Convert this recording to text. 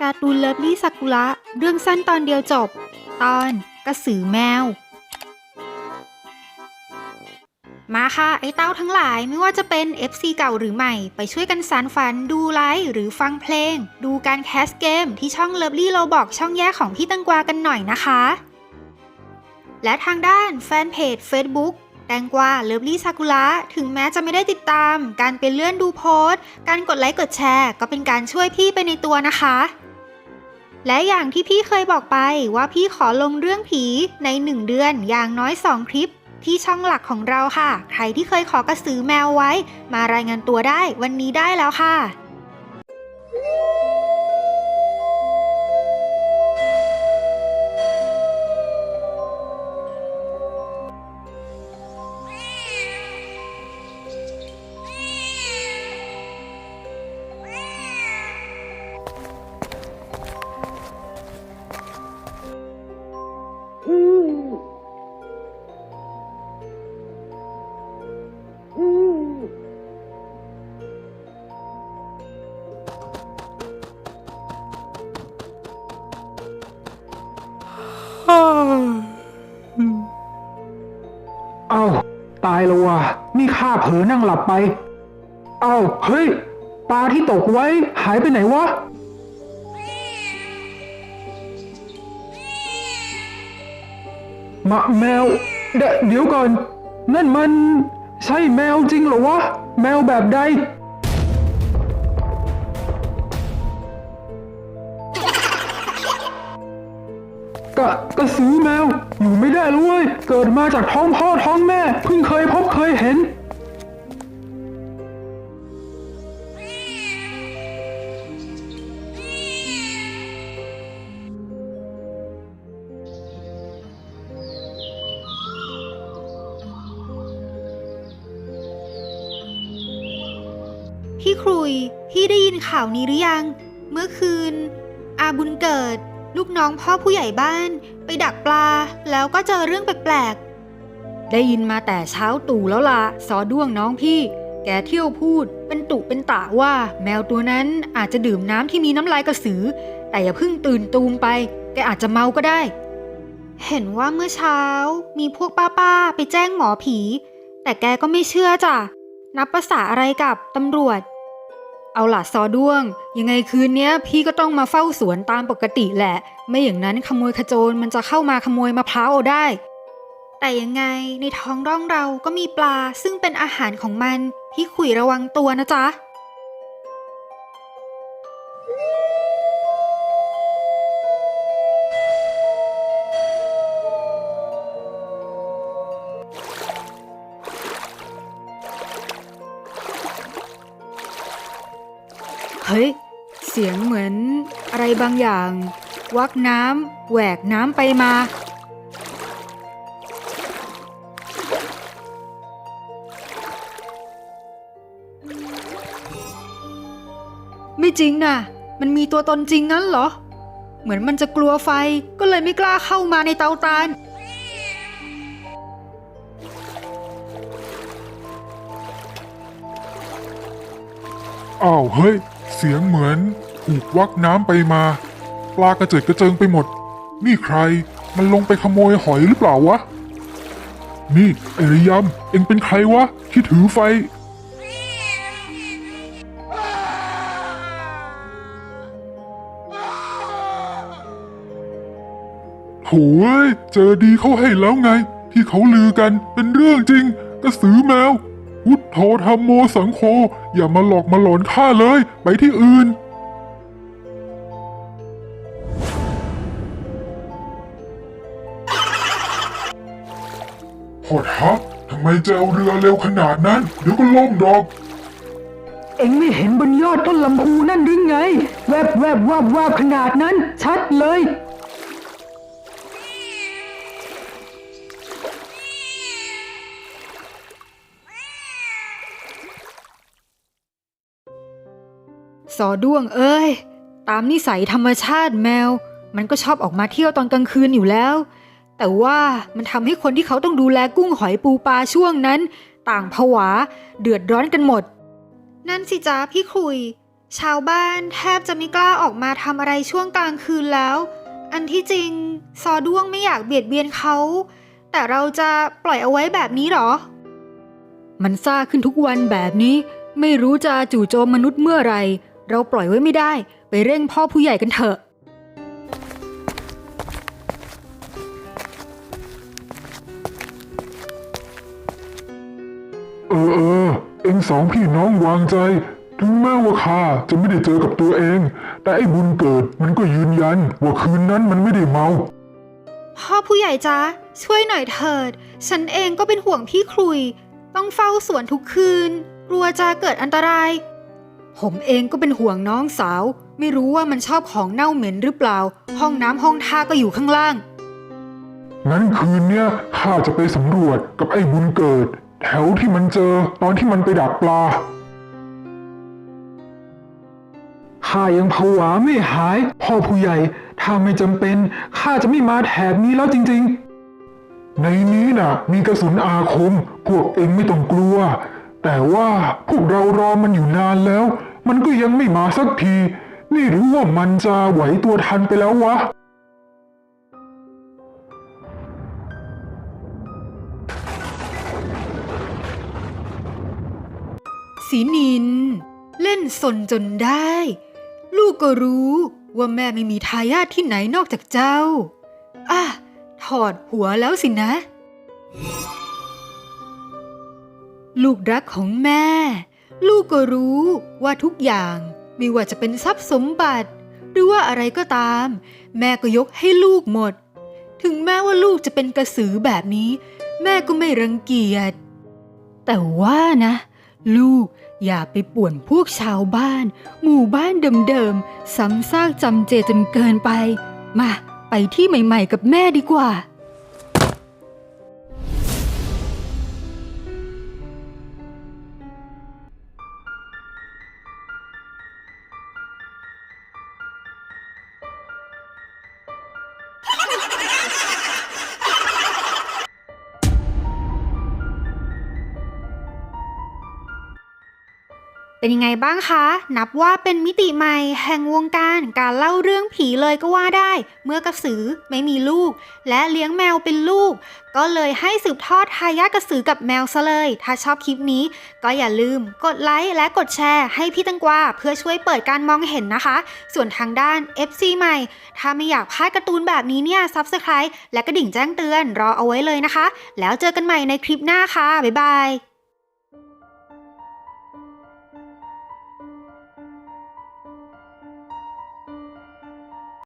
การ์ตูนเลิฟลี่ซากุระ เรื่องสั้นตอนเดียวจบ ตอนกระสือแมว มาค่ะ ไอ้เต้าทั้งหลายไม่ว่าจะเป็น FC เก่าหรือใหม่ ไปช่วยกันสารฝันดูไลฟ์หรือฟังเพลง ดูการแคสเกมที่ช่องเลิฟลี่เราบอกช่องแยกของพี่ตังกวากันหน่อยนะคะ และทางด้านแฟนเพจ Facebook ตงกวาเลิฟลี่ซากุระถึงแม้จะไม่ได้ติดตาม การไปเลื่อนดูโพสต์ การกดไลค์กดแชร์ก็เป็นการช่วยพี่ไปในตัวนะคะ และอย่างที่พี่เคยบอกไปว่าพี่ขอลงเรื่องผีใน 1 เดือนอย่างน้อย 2 คลิป ที่ช่องหลักของเราค่ะ ใครที่เคยขอกระสือแมวไว้ มารายงานตัวได้วันนี้ได้แล้วค่ะ เอ้า ตายแล้ววะนี่ข้าเผลอนั่งหลับไป เอ้า เฮ้ย ปลาที่ตกไว้ หายไปไหนวะ มะแมว เดเดี๋ยวก่อน นั่นมัน ใช่แมวจริงเหรอวะ แมวแบบใดะกระสือแมว อยู่ไม่ได้แล้วเว้ยเกิดมาจากท้องพ่อท้องแม่เพิ่งเคยพบเคยเห็น พี่ครุย พี่ได้ยินข่าวนี้หรือยัง เมื่อคืน อาบุญเกิด ลูกน้องพ่อผู้ใหญ่บ้าน ไปดักปลา แล้วก็เจอเรื่องแปลกๆ ได้ยินมาแต่เช้าตู่แล้วล่ะสอด้วงน้องพี่ แกเที่ยวพูด เป็นตุเป็นตะว่า แมวตัวนั้นอาจจะดื่มน้ำที่มีน้ำลายกระสือ แต่อย่าเพิ่งตื่นตูมไป แกอาจจะเมาก็ได้ เห็นว่าเมื่อเช้า มีพวกป้าๆไปแจ้งหมอผี แต่แกก็ไม่เชื่อจ้ะนับภาษาอะไรกับตำรวจ เอาล่ะซอด้วง ยังไงคืนเนี้ย พี่ก็ต้องมาเฝ้าสวนตามปกติแหละ ไม่อย่างนั้นขโมยขโจรมันจะเข้ามาขโมยมะพร้าวเอาได้ แต่ยังไงในท้องร่องเราก็มีปลาซึ่งเป็นอาหารของมัน พี่ขุยระวังตัวนะจ๊ะ สียงเหมือนอะไรบางอย่าง วักน้ำแหวกน้ำไปมา ไม่จริงนะมันมีตัวตนจริงงั้นเหรอ เหมือนมันจะกลัวไฟก็เลยไม่กล้าเข้ามาในเตาตานอ้าวเฮ้ย เสียงเหมือน ถูกวักน้ำไปมา ปลากระเจิดกระเจิงไปหมด นี่ใครมันลงไปขโมยหอยหรือเปล่าวะ นี่ไอ้ระยำเอ็งเป็นใครวะ ที่ถือไฟโอ้ยเจอดีเขาให้แล้วไง ที่เขาลือกันเป็นเรื่องจริงกระสือแมวพุทโธธรรมโมสังโฆอย่ามาหลอกมาหลอนข้าเลย ไปที่อื่น พอทับทำไมจะเอาเรือเร็วขนาดนั้น เดี๋ยวก็ล่มดอก เอ็งไม่เห็นบนยอดต้นลำพูนั่นหรือไง แวบแวบวาบวาบขนาดนั้น ชัดเลย สอด้วงเอ้ย ตามนิสัยธรรมชาติแมว มันก็ชอบออกมาเที่ยวตอนกลางคืนอยู่แล้ว แต่ว่ามันทำให้คนที่เขาต้องดูแลกุ้งหอยปูปลาช่วงนั้น ต่างผวา เดือดร้อนกันหมด นั่นสิจ้าพี่คุย ชาวบ้านแทบจะไม่กล้าออกมาทำอะไรช่วงกลางคืนแล้ว อันที่จริง ซอด้วงไม่อยากเบียดเบียนเขา แต่เราจะปล่อยเอาไว้แบบนี้เหรอ มันซ่าขึ้นทุกวันแบบนี้ ไม่รู้จะจู่โจมมนุษย์เมื่อไหรเราปล่อยไว้ไม่ได้ ไปเร่งพ่อผู้ใหญ่กันเถอะ เออเออ เอ็งสองพี่น้องวางใจ ถึงแม้ว่าข้าจะไม่ได้เจอกับตัวเอง แต่ไอ้บุญเกิดมันก็ยืนยันว่าคืนนั้นมันไม่ได้เมา พ่อผู้ใหญ่จ๊ะช่วยหน่อยเถิด ฉันเองก็เป็นห่วงพี่ครุย ต้องเฝ้าสวนทุกคืน กลัวจะเกิดอันตราย ผมเองก็เป็นห่วงน้องสาว ไม่รู้ว่ามันชอบของเน่าเหม็นหรือเปล่า ห้องน้ำห้องท่าก็อยู่ข้างล่าง งั้นคืนเนี้ยข้าจะไปสำรวจกับไอ้บุญเกิด แถวที่มันเจอตอนที่มันไปดักปลาข้ายังผวาไม่หาย พ่อผู้ใหญ่ ถ้าไม่จำเป็นข้าจะไม่มาแถบนี้แล้วจริง ๆ ในนี้น่ะ มีกระสุนอาคม พวกเองไม่ต้องกลัว แต่ว่าพวกเรารอมันอยู่นานแล้ว มันก็ยังไม่มาสักที นี่รู้ว่ามันจะไหวตัวทันไปแล้ววะ สีนิน เล่นสนจนได้ ลูกก็รู้ว่าแม่ไม่มีทายาทที่ไหนนอกจากเจ้า อะ ถอดหัวแล้วสินะ ลูกรักของแม่ ลูกก็รู้ว่าทุกอย่างไม่ว่าจะเป็นทรัพย์สมบัติ หรือว่าอะไรก็ตาม แม่ก็ยกให้ลูกหมด ถึงแม้ว่าลูกจะเป็นกระสือแบบนี้ แม่ก็ไม่รังเกียจแต่ว่านะ ลูกอย่าไปป่วนพวกชาวบ้าน หมู่บ้านเดิมๆซ้ำซากจำเจจนเกินไป มา ไปที่ใหม่ๆกับแม่ดีกว่า เป็นยังไงบ้างคะ นับว่าเป็นมิติใหม่แห่งวงการการเล่าเรื่องผีเลยก็ว่าได้ เมื่อกระสือไม่มีลูก และเลี้ยงแมวเป็นลูก ก็เลยให้สืบทอดทายาทกระสือกับแมวซะเลย ถ้าชอบคลิปนี้ ก็อย่าลืมกดไลค์และกดแชร์ให้พี่ตังกวาเพื่อช่วยเปิดการมองเห็นนะคะ ส่วนทางด้าน FC ใหม่ ถ้าไม่อยากพลาดการ์ตูนแบบนี้เนี่ย Subscribe และกระดิ่งแจ้งเตือนรอเอาไว้เลยนะคะ แล้วเจอกันใหม่ในคลิปหน้าค่ะบ๊ายบาย